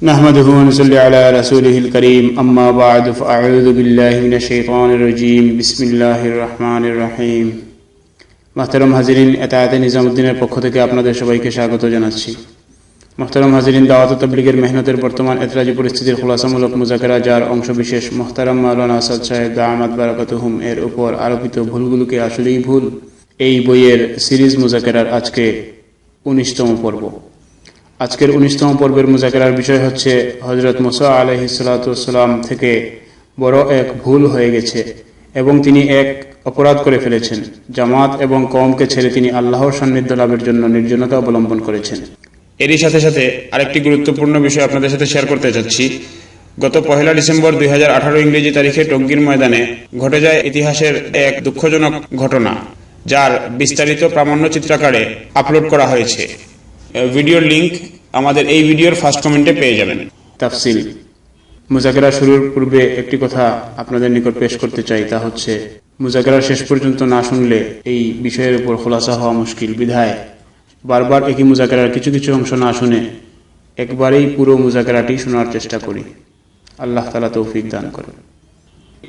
نحمده ونصلي على رسوله الكريم أما بعد فأعوذ بالله من الشيطان الرجيم بسم الله الرحمن الرحيم মাহতারম হাজিরিন এতায়াতে নিজামুদ্দিনের পক্ষ থেকে আপনাদের সবাইকে স্বাগত জানাচ্ছি মোহতারম হাজিরিন দাওয়াত ও তবলিগের মেহনতের বর্তমান এতরাজি পরিস্থিতির খোলাসামূলক মুজাকেরা যার অংশবিশেষ মোহতারাম মাওলানা আসাদ সাহেব দামাদ বারাকাতুহুম এর উপর আরোপিত ভুলগুলোকে আসলেই ভুল এই বইয়ের সিরিজ মুজাকেরার আজকে উনিশতম পর্ব আজকের উনিশতম পর্বের মুজাকেরার বিষয় হচ্ছে হজরত মুসা আলহিসাল্লাম থেকে বড় এক ভুল হয়ে গেছে এবং তিনি এক অপরাধ করে ফেলেছেন। জামাত এবং কমকে ছেড়ে তিনি আল্লাহর সান্নিধ্য লাভের জন্য নির্জনতা অবলম্বন করেছেন। এরই সাথে সাথে আরেকটি গুরুত্বপূর্ণ বিষয় আপনাদের সাথে শেয়ার করতে চাচ্ছি গত পহেলা ডিসেম্বর দুই হাজার আঠারো ইংরেজি তারিখে টঙ্গীর ময়দানে ঘটে যায় ইতিহাসের এক দুঃখজনক ঘটনা, যার বিস্তারিত প্রামাণ্য চিত্রাকারে আপলোড করা হয়েছে। ভিডিওর লিংক আমাদের এই ভিডিওর ফার্স্ট কমেন্টে পেয়ে যাবেন। তাফসিল। মুজাকেরা শুরুর পূর্বে একটি কথা আপনাদের নিকট পেশ করতে চাই, তা হচ্ছে, মুজাকেরা শেষ পর্যন্ত না শুনলে এই বিষয়ের উপর খোলাসা হওয়া মুশকিল, বিধায়। বারবার একই মুজাকেরার কিছু কিছু অংশ না শুনে একবারেই পুরো মুজাকেরাটি শোনার চেষ্টা করি। আল্লাহ তালা তৌফিক দান করে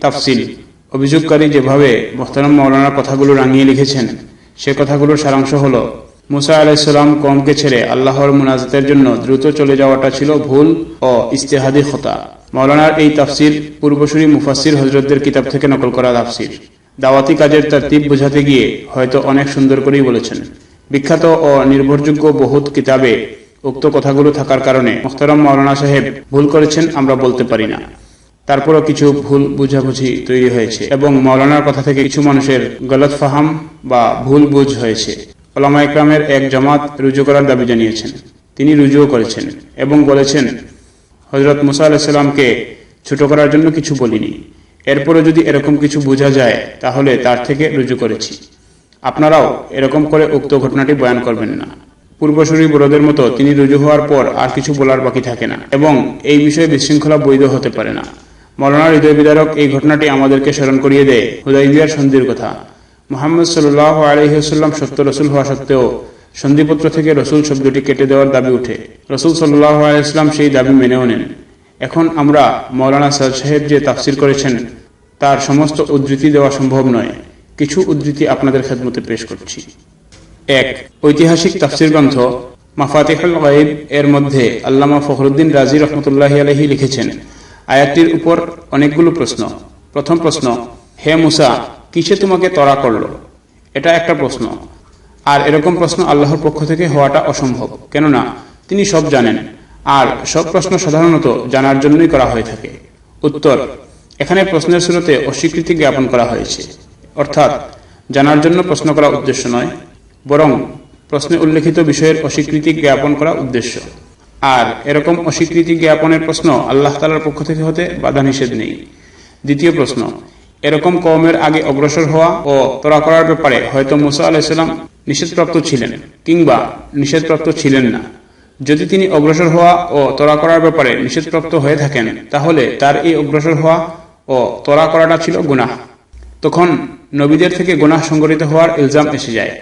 তাফসিল। অভিযোগকারী যেভাবে মোহতারাম মৌলানার কথাগুলো রাঙিয়ে লিখেছেন, সে কথাগুলোর সারাংশ হলো মুসা আলাইসাল্লাম কমকে ছেড়ে আল্লাহর মুনাজাতের জন্য দ্রুত চলে যাওয়াটা ছিল ভুল ও ইস্তেহাদি খতা। মৌলানার এই তাফসির পূর্বসূরি মুফাসির হজরতদের কিতাব থেকে নকল করা তাফসির। দাওয়াতি কাজের তার তারতিব বোঝাতে গিয়ে হয়তো অনেক সুন্দর করেই বলেছেন। বিখ্যাত ও নির্ভরযোগ্য বহুত কিতাবে উক্ত কথাগুলো থাকার কারণে মোখতারম মৌলানা সাহেব ভুল করেছেন আমরা বলতে পারি না। তারপরও কিছু ভুল বুঝাবুঝি তৈরি হয়েছে এবং মৌলানার কথা থেকে কিছু মানুষের গলত ফাহাম বা ভুল বুঝ হয়েছে। ওলামা ইকরামের এক জামাত রুজু করার দাবি জানিয়েছেন। তিনি রুজুও করেছেন এবং বলেছেন হজরত মুসা আলাহিসাল্লামকে ছোট করার জন্য কিছু বলিনি। এরপরে যদি এরকম কিছু বোঝা যায়, তাহলে তার থেকে রুজু করেছি। আপনারাও এরকম করে উক্ত ঘটনাটি বয়ান করবেন না। পূর্বসূরি বড়দের মতো তিনি রুজু হওয়ার পর আর কিছু বলার বাকি থাকে না এবং এই বিষয়ে বিশৃঙ্খলা বৈধ হতে পারে না। মৌলানা হৃদয় বিদারক এই ঘটনাটি আমাদেরকে স্মরণ করিয়ে দেয়। হুদাইবিয়ার সন্ধির কথা। মোহাম্মদ সাল্লাহ আলহিহাল্লাম সত্য রসুল হওয়া সত্ত্বেও সন্ধিপত্র থেকে রসুল শব্দটি কেটে দেওয়ার দাবি উঠে। রসুল সাল্লাহ আলাইসলাম সেই দাবি মেনেও নেন। এখন আমরা মৌলানা সাদ সাহেব যে তাফসির করেছেন, তার সমস্ত উদ্ধৃতি দেওয়া সম্ভব নয়। কিছু উদ্ধৃতি আপনাদের খেদমতে পেশ করছি। এক, ঐতিহাসিক তাফসির গ্রন্থ মাফাতিহুল গাইব এর মধ্যে আল্লামা ফখরুদ্দিন রাজি রহমতুল্লাহ আলহি লিখেছেন। আয়াতটির উপর অনেকগুলো প্রশ্ন। প্রথম প্রশ্ন, হে মুসা কিসে তোমাকে তরা করল? এটা একটা প্রশ্ন। আর এরকম প্রশ্ন আল্লাহর পক্ষ থেকে হওয়াটা অসম্ভব। কেননা, তিনি সব জানেন। আর সব প্রশ্ন সাধারণত জানার জন্যই করা হয়ে থাকে। উত্তর, এখানে প্রশ্নের শুরুতে অস্বীকৃতি জ্ঞাপন করা হয়েছে। অর্থাৎ, জানার জন্য প্রশ্ন করা উদ্দেশ্য নয়, বরং প্রশ্নে উল্লেখিত বিষয়ের অস্বীকৃতি জ্ঞাপন করা উদ্দেশ্য। আর এরকম অস্বীকৃতি জ্ঞাপনের প্রশ্ন আল্লাহ তালার পক্ষ থেকে হতে বাধা নিষেধ নেই। দ্বিতীয় প্রশ্ন এরকম কমের আগে অগ্রসর হওয়া ও তোরা করার ব্যাপারে হয়তো মুসা আলাইসাল্লাম নিষেধপ্রাপ্ত ছিলেন কিংবা নিষেধপ্রাপ্ত ছিলেন না। যদি তিনি অগ্রসর হওয়া ও তোরা করার ব্যাপারে নিষেধপ্রাপ্ত হয়ে থাকেন, তাহলে তার এই অগ্রসর হওয়া ও তোরা করাটা ছিল গুনাহ। তখন নবীদের থেকে গুনাহ সংগঠিত হওয়ার ইলজাম এসে যায়।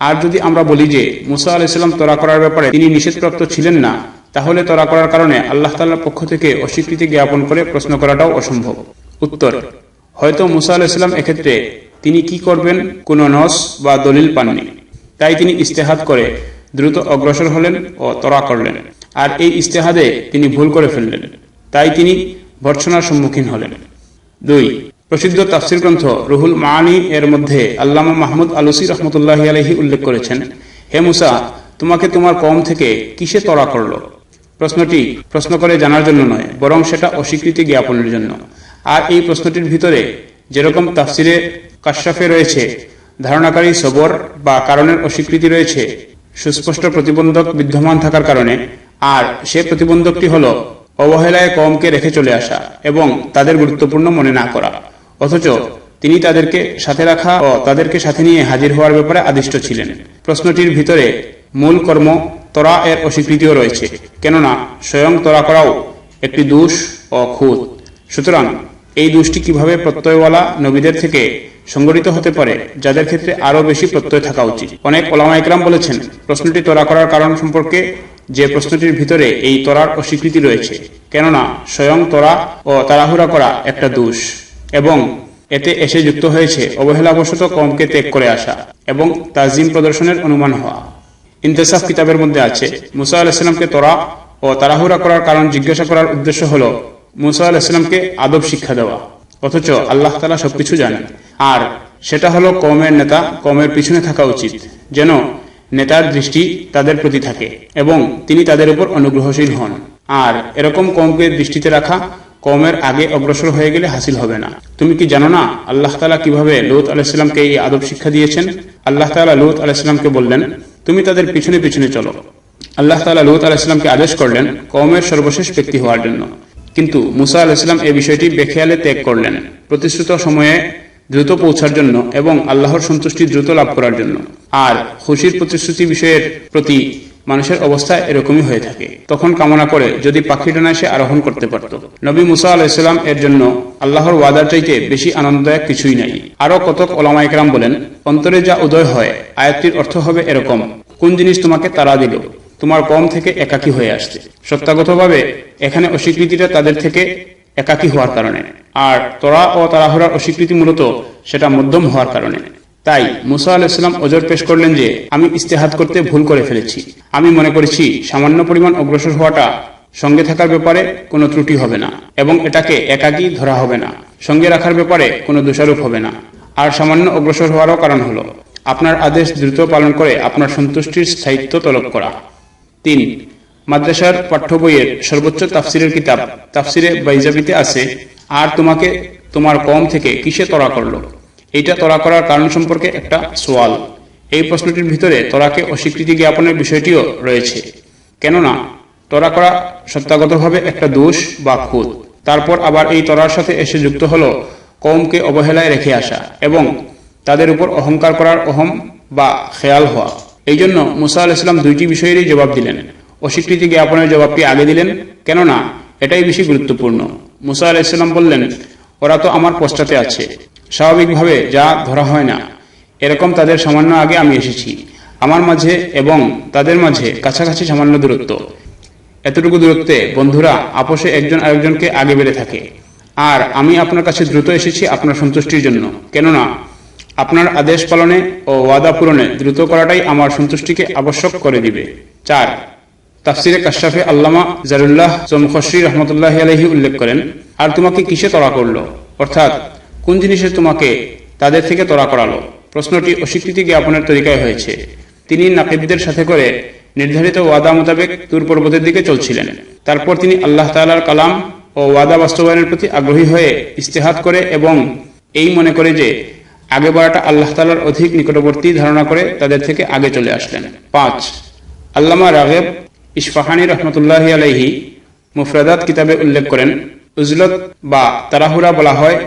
আর যদি আমরা বলি যে মুসা আলাইসাল্লাম তোরা করার ব্যাপারে তিনি নিষেধপ্রাপ্ত ছিলেন না, তাহলে তোরা করার কারণে আল্লাহ তাল্লার পক্ষ থেকে অস্বীকৃতি জ্ঞাপন করে প্রশ্ন করাটাও অসম্ভব। উত্তর হয়তো মুসা আলাহিসাল্লাম এক্ষেত্রে তিনি কি করবেন? কোনো নস বা দলিল পাননি। তাই তিনি ইস্তেহাদ করে দ্রুত অগ্রসর হলেন ও তরা করলেন। আর এই ইস্তেহাদে তিনি ভুল করে ফেললেন। তাই তিনি ভর্সনার সম্মুখীন হলেন। দুই, প্রসিদ্ধ তাফসির গ্রন্থ রুহুল মানি এর মধ্যে আল্লামা মাহমুদ আলুসি রহমতুল্লাহ আলহি উল্লেখ করেছেন, হে মুসা, তোমাকে তোমার কম থেকে কিসে তরা করল? প্রশ্নটি প্রশ্ন করে জানার জন্য নয়, বরং সেটা অস্বীকৃতি জ্ঞাপনের জন্য। আর এই প্রশ্নটির ভিতরে যেরকম তাফসিরে কাশ্যাফে রয়েছে, ধারণাকারী সবর বা কারণের অস্বীকৃতি রয়েছে, সুস্পষ্ট প্রতিবন্ধক বিদ্যমান থাকার কারণে, আর সে প্রতিবন্ধকটি হল অবহেলায় কমকে রেখে চলে আসা এবং তাদের গুরুত্বপূর্ণ মনে না করা। অথচ তিনি তাদেরকে সাথে রাখা ও তাদেরকে সাথে নিয়ে হাজির হওয়ার ব্যাপারে আদিষ্ট ছিলেন। প্রশ্নটির ভিতরে মূল কর্ম তরা এর অস্বীকৃতিও রয়েছে, কেননা স্বয়ং তরা করাও একটি দোষ ও খুঁত। সুতরাং এই দোষটি কীভাবে প্রত্যয়ওয়ালা নবীদের থেকে সংগঠিত হতে পারে, যাদের ক্ষেত্রে আরও বেশি প্রত্যয় থাকা উচিত? অনেক ওলামা ইকরাম বলেছেন, প্রশ্নটি তোরা করার কারণ সম্পর্কে যে প্রশ্নটির ভিতরে এই তরার অস্বীকৃতি রয়েছে, কেননা স্বয়ং তরা ও তাড়াহুড়া করা একটা দোষ, এবং এতে এসে যুক্ত হয়েছে অবহেলাবশত কমকে ত্যাগ করে আসা এবং তাজিম প্রদর্শনের অনুমান হওয়া। ইন্তেসাফ কিতাবের মধ্যে আছে, মুসা আলাহিসামকে তোরা ও তাড়াহুড়া করার কারণ জিজ্ঞাসা করার উদ্দেশ্য হল মুসা আলাহিসামকে আদব শিক্ষা দেওয়া। অথচ আল্লাহ তালা সবকিছু জানেন। আর সেটা হলো কমের নেতা কমের পিছনে থাকা উচিত, যেন নেতার দৃষ্টি তাদের প্রতি থাকে এবং তিনি তাদের উপর অনুগ্রহশীল হন। আর এরকম কমকে দৃষ্টিতে রাখা কমের আগে অগ্রসর হয়ে গেলে হাসিল হবে না। তুমি কি জানো না আল্লাহ তালা কীভাবে লৌত আলাহিসামকে এই আদব শিক্ষা দিয়েছেন? আল্লাহ তালা লৌত আলাহিসামকে বললেন, তুমি তাদের পিছনে পিছনে চলো। আল্লাহ তালা লৌত আলাহিসামকে আদেশ করলেন কমের সর্বশেষ ব্যক্তি হওয়ার জন্য। কিন্তু মুসা আলাহিসাম এই বিষয়টি বেখেয়ালে ত্যাগ করলেন প্রতিশ্রুত সময়ে দ্রুত পৌঁছার জন্য এবং আল্লাহর সন্তুষ্টি দ্রুত লাভ করার জন্য। আর খুশির প্রতিশ্রুতি বিষয়ের প্রতি মানুষের অবস্থা এরকমই হয়ে থাকে। তখন কামনা করে যদি পাখি ডানায় সে আরোহণ করতে পারত। নবী মুসা আলাহিসাল্লাম এর জন্য আল্লাহর ওয়াদার চাইতে বেশি আনন্দদায়ক কিছুই নাই। আরও কতক ওলামাইকরাম বলেন, অন্তরে যা উদয় হয়, আয়াতটির অর্থ হবে এরকম, কোন জিনিস তোমাকে তারা দিল? তোমার কম থেকে একাকী হয়ে আসছে। সত্যাগতভাবে এখানে অস্বীকৃতিটা তাদের থেকে একাকী হওয়ার কারণে। আর তোরা ও তাড়াহুড়ার অস্বীকৃতি মূলত সেটা মধ্যম হওয়ার কারণে। তাই মুসা আলাহিসাম ওজর পেশ করলেন যে, আমি ইস্তেহাত করতে ভুল করে ফেলেছি। আমি মনে করেছি সামান্য পরিমাণ অগ্রসর হওয়াটা সঙ্গে থাকার ব্যাপারে কোনো ত্রুটি হবে না এবং এটাকে একাকী ধরা হবে না। সঙ্গে রাখার ব্যাপারে কোনো দোষারোপ হবে না। আর সামান্য অগ্রসর হওয়ারও কারণ হলো, আপনার আদেশ দ্রুত পালন করে আপনার সন্তুষ্টির স্থায়িত্ব তলব করা। তিন, মাদ্রাসার পাঠ্য বইয়ের সর্বোচ্চ তাফসিরের কিতাব। তাফসিরে বাইজাবিতে আছে, আর তোমাকে, তোমার কম থেকে কিসে তরা করল? এইটা তরা করার কারণ সম্পর্কে একটা সোয়াল। এই প্রশ্নটির ভিতরে তরাকে অস্বীকৃতি জ্ঞাপনের বিষয়টিও রয়েছে। কেননা, তরা করা সত্যাগতভাবে একটা দোষ বা খুদ তারপর আবার এই তরার সাথে এসে যুক্ত হলো কমকে অবহেলায় রেখে আসা এবং তাদের উপর অহংকার করার অহম বা খেয়াল হওয়া। এই জন্য মুসা আল ইসলাম দুইটি বিষয়েরই জবাব দিলেন। অস্বীকৃতি জ্ঞাপনের জবাবটি আগে দিলেন, কেননা এটাই বেশি গুরুত্বপূর্ণ। মুসা আল ইসলাম বললেন, ওরা তো আমার পশ্চাতে আছে। স্বাভাবিকভাবে যা ধরা হয় না। এরকম তাদের সামান্য আগে আমি এসেছি। আমার মাঝে এবং তাদের মাঝে কাছাকাছি সামান্য দূরত্ব। এতটুকু দূরত্বে বন্ধুরা আপোষে একজন আরেকজনকে আগে বেড়ে থাকে। আর আমি আপনার কাছে দ্রুত এসেছি আপনার সন্তুষ্টির জন্য। কেননা আপনার আদেশ পালনে ও ওয়াদা পূরণে দ্রুত করাটাই আমার সন্তুষ্টিকে আবশ্যক করে দিবে। চার, তাফসিরে কাশাফে আল্লামা জারুল্লাহ জমখশ্রী রহমতুল্লাহ আলহি উল্লেখ করেন, আর তোমাকে কিসে তরা করল? অর্থাৎ, কোন জিনিসে তোমাকে তাদের থেকে তরা করালো? প্রশ্নটি অস্বীকৃতি জ্ঞাপনের তরিকায় হয়েছে। তিনি নাকিবদের সাথে করে নির্ধারিত ওয়াদা মোতাবেক তুর পর্বতের দিকে চলছিলেন। তারপর তিনি আল্লাহ তালার কালাম ও ওয়াদা বাস্তবায়নের প্রতি আগ্রহী হয়ে ইস্তেহাত করে এবং এই মনে করে যে আগে বাড়াটা আল্লাহ তালার অধিক নিকটবর্তী ধারণা করে তাদের থেকে আগে চলে আসলেন। পাঁচ, আল্লামা রাগেব ইশফাহানি রহমতুল্লাহ আলাইহি মুফরাদাত কিতাবে উল্লেখ করেন, উজলত বা তারাহুরা বলা হয়,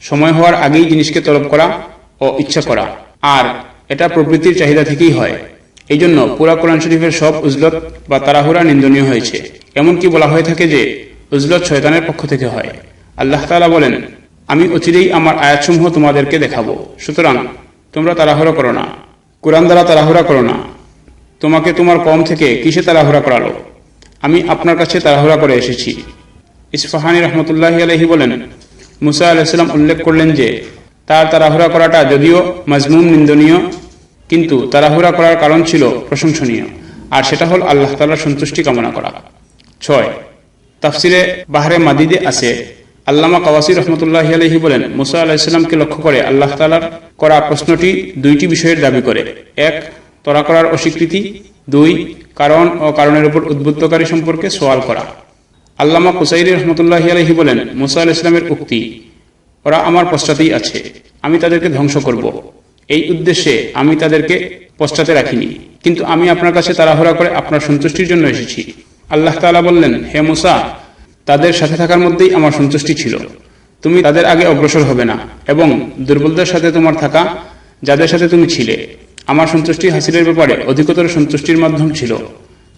সময় হওয়ার আগেই জিনিসকে তলব করা ও ইচ্ছা করা। আর এটা প্রবৃত্তির চাহিদা থেকেই হয়। এই জন্য পুরা কোরআন শরীফের সব উজলত বা তারাহুরা নিন্দনীয় হয়েছে। এমনকি বলা হয়ে থাকে যে, উজলত শয়তানের পক্ষ থেকে হয়। আল্লাহ তালা বলেন আমি অচিরেই আমার আয়াতসমূহ তোমাদেরকে দেখাবো। সুতরাং তোমরা তাড়াহুড়া করো না। কোরআন দ্বারা তাড়াহুড়া করো না। তোমাকে তোমার কম থেকে কিসে তাড়াহুড়া করালো? আমি আপনার কাছে তাড়াহুড়া করে এসেছি। ইসফাহানি রহমতুল্লাহ আলহি বলেন, মুসা আলাহিসাল্লাম উল্লেখ করলেন যে, তার তাড়াহুড়া করাটা যদিও মাজমুম নিন্দনীয়, কিন্তু তাড়াহুড়া করার কারণ ছিল প্রশংসনীয়। আর সেটা হল আল্লাহ তালার সন্তুষ্টি কামনা করা। ছয়, তাফসিরে বাহারে মাদিদে আছে আল্লামা কাওয়াসি রহমতুল্লাহ আলহি বলেন, মুসা আলাহিসাল্লামকে লক্ষ্য করে আল্লাহ তালার করা প্রশ্নটি দুইটি বিষয়ের দাবি করে। এক তরা করার অস্বীকৃতি। দুই, কারণ ও কারণের উপর উদ্বুদ্ধকারী সম্পর্কে সোয়াল করা। আল্লামা কুসাইরি রহমতুল্লাহ আলহি বলেন, মুসা আল ইসলামের উক্তি, ওরা আমার পশ্চাতেই আছে, আমি তাদেরকে ধ্বংস করব। এই উদ্দেশ্যে আমি তাদেরকে পশ্চাতে রাখিনি। কিন্তু আমি আপনার কাছে তাড়াহুড়া করে আপনার সন্তুষ্টির জন্য এসেছি। আল্লাহ তালা বললেন, হে মুসা তাদের সাথে থাকার মধ্যেই আমার সন্তুষ্টি ছিল। তুমি তাদের আগে অগ্রসর হবে না এবং দুর্বলদের সাথে তোমার থাকা, যাদের সাথে তুমি ছিলে, আমার সন্তুষ্টি হাসিলের ব্যাপারে অধিকতর সন্তুষ্টির মাধ্যম ছিল,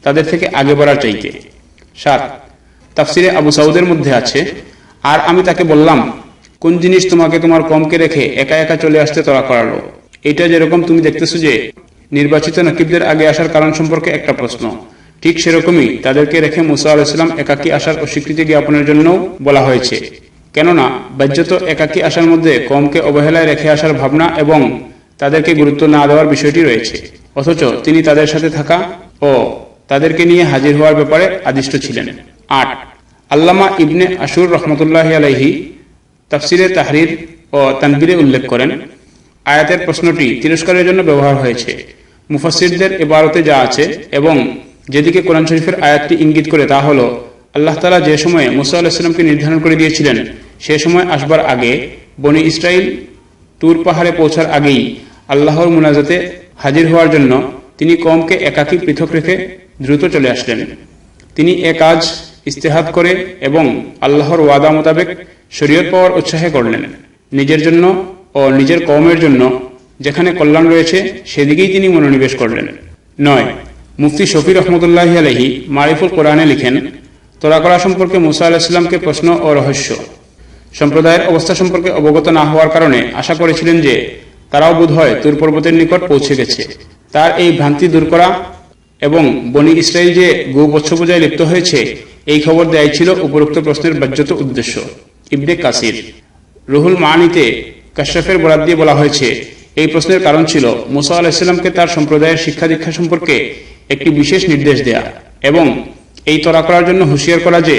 তাদের থেকে আগে বাড়ার চাইতে। সাত, তাফসিরে আবু সাউদের মধ্যে আছে, আর আমি তাকে বললাম, কোন জিনিস তোমাকে তোমার কমকে রেখে একা একা চলে আসতে তরা করালো? এটা যেরকম তুমি দেখতেছো যে নির্বাচিত নকিবদের আগে আসার কারণ সম্পর্কে একটা প্রশ্ন। ঠিক সেরকমই তাদেরকে রেখে মুসা আলাহিসাম একাকী আসার অস্বীকৃতি জ্ঞাপনের জন্য বলা হয়েছে। কেননা বাহ্যত একাকী আসার মধ্যে কমকে অবহেলায় রেখে আসার ভাবনা এবং তাদেরকে গুরুত্ব না দেওয়ার বিষয়টি রয়েছে। অথচ তিনি তাদের সাথে থাকা ও তাদেরকে নিয়ে হাজির হওয়ার ব্যাপারে আদিষ্ট ছিলেন। আট, আল্লামা ইবনে আশুর রহমতুল্লাহ আলাইহি তাফসিরে তাহরির ও তানবিরে উল্লেখ করেন, আয়াতের প্রশ্নটি তিরস্কারের জন্য ব্যবহার হয়েছে। মুফাসিরদের এবারতে যা আছে এবং যেদিকে কোরআন শরীফের আয়াতটি ইঙ্গিত করে তা হলো, আল্লাহ তালা যে সময়ে মুসা আলাহিসামকে নির্ধারণ করে দিয়েছিলেন, সে সময় আসবার আগে বনি ইসরায়েল তুর পাহাড়ে পৌঁছার আগেই আল্লাহর মুনাজাতে হাজির হওয়ার জন্য তিনি কমকে একাকী পৃথক রেখে দ্রুত চলে আসলেন। তিনি এ কাজ ইস্তেহাদ করে এবং আল্লাহর ওয়াদা মোতাবেক শরীয়ত পাওয়ার উৎসাহে করলেন। নিজের জন্য ও নিজের কওমের জন্য যেখানে কল্যাণ রয়েছে, সেদিকেই তিনি মনোনিবেশ করলেন। নয় মুফতি শফি রহমতুল্লাহ আলহি মারিফুল কোরআনে লিখেন, তোরা করা সম্পর্কে মুসা আলাহিসামকে প্রশ্ন ও রহস্য। সম্প্রদায়ের অবস্থা সম্পর্কে অবগত না হওয়ার কারণে আশা করেছিলেন যে তারাও বোধ হয় তুর পর্বতের নিকট পৌঁছে গেছে। তার এই ভ্রান্তি দূর করা এবং বনি ইসরায়েল যে গো বৎস পূজায় লিপ্ত হয়েছে, এই খবর দেয় ছিল উপরোক্ত প্রশ্নের বাহ্যত উদ্দেশ্য। ইবনে কাসির। রুহুল মানিতে কাশরাফের বরাদ দিয়ে বলা হয়েছে, এই প্রশ্নের কারণ ছিল মুসা আলাহিসাল্লামকে তার সম্প্রদায়ের শিক্ষা দীক্ষা সম্পর্কে একটি বিশেষ নির্দেশ দেয়া এবং এই তরা করার জন্য হুঁশিয়ার করা যে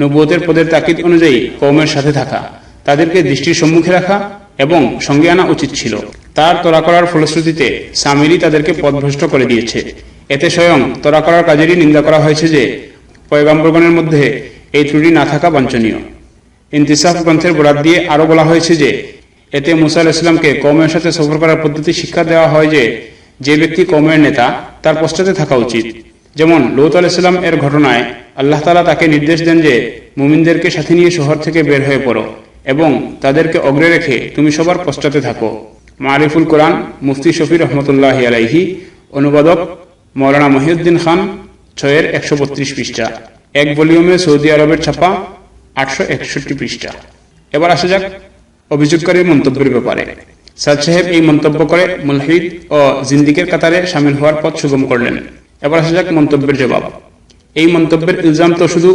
নবুয়তের পদের তাকিদ অনুযায়ী কৌমের সাথে থাকা, তাদেরকে দৃষ্টির সম্মুখে রাখা এবং সঙ্গে আনা উচিত ছিল। তার তরা করার ফলশ্রুতিতে সামিরি তাদেরকে পদভ্রষ্ট করে দিয়েছে। এতে স্বয়ং তরা করার কাজেরই নিন্দা করা হয়েছে যে পয়গাম্বরগণের মধ্যে এই ত্রুটি না থাকা বাঞ্ছনীয়। ইন্তিসাফ গ্রন্থের বরাদ দিয়ে আরও বলা হয়েছে যে, এতে মুসা আলাহিসামকে কৌমের সাথে সফর করার পদ্ধতি শিক্ষা দেওয়া হয় যে যে ব্যক্তি কমের নেতা, তার পশ্চাতে থাকা উচিত। যেমন লৌত আলাইসাল্লাম এর ঘটনায় আল্লাহ তালা তাকে নির্দেশ দেন যে, মুমিনদেরকে সাথে নিয়ে শহর থেকে বের হয়ে পড়ো এবং তাদেরকে অগ্রে রেখে তুমি সবার পশ্চাতে থাকো। মারিফুল কোরআন, মুফতি শফি রহমতুল্লাহ আলাইহি, অনুবাদক মৌলানা মহিউদ্দিন খান, ছয়ের একশো বত্রিশ পৃষ্ঠা। এক ভলিউমে সৌদি আরবের ছাপা আটশো একষট্টি পৃষ্ঠা। এবার আসা যাক অভিযোগকারীর মন্তব্যের ব্যাপারে। সাদ সাহেব এই মন্তব্য করে মুলহিদ ও জিন্দিকের কাতারে সামিল হওয়ার পথ সুগম করলেন। এবার আসা যাক মন্তব্যের জবাব। এই মন্তব্যের ইলজাম তো শুধু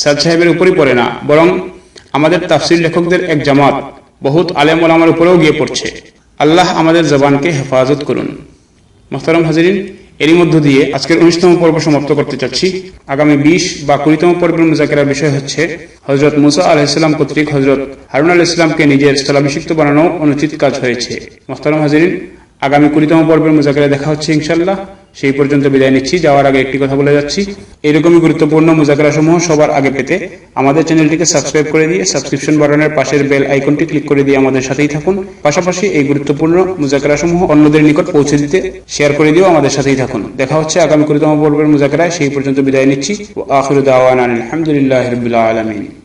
সাদ সাহেবের উপরই পড়ে না, বরং আমাদের তাফসিল লেখকদের এক জামাত, বহুত আলেম ওলামার উপরেও গিয়ে পড়ছে। আল্লাহ আমাদের জবানকে হেফাজত করুন। মোহতারম হাজিরিন এরই মধ্য দিয়ে আজকের উনিশতম পর্ব সমাপ্ত করতে চাচ্ছি। আগামী বিশ বা কুড়িতম পর্বের মুজাকেরার বিষয় হচ্ছে হজরত মুসা ইসলাম কর্তৃক হজরত হারুন আল ইসলামকে নিজের স্থলাভিষিক্ত বানানো অনুচিত কাজ হয়েছে। মোহতারম হাজির আগামী কুড়িতম পর্বের মুজাকেরা দেখা হচ্ছে ইনশাল্লাহ সেই পর্যন্ত বিদায় নিচ্ছি। যাওয়ার আগে একটি কথা বলে যাচ্ছি। এরকমই গুরুত্বপূর্ণ মুজাকেরা সমূহ সবার আগে পেতে আমাদের চ্যানেলটিকে সাবস্ক্রাইব করে দিয়ে সাবস্ক্রিপশন বাটনের পাশের বেল আইকনটি ক্লিক করে দিয়ে আমাদের সাথেই থাকুন। পাশাপাশি এই গুরুত্বপূর্ণ মুজাকেরা সমূহ অন্যদের নিকট পৌঁছে দিতে শেয়ার করে দিয়েও আমাদের সাথেই থাকুন। দেখা হচ্ছে আগামী কুড়িতম পর্বের মুজাকেরায়। সেই পর্যন্ত বিদায় নিচ্ছি। ও আলহামদুলিল্লাহ রবিল্লা আলমিন।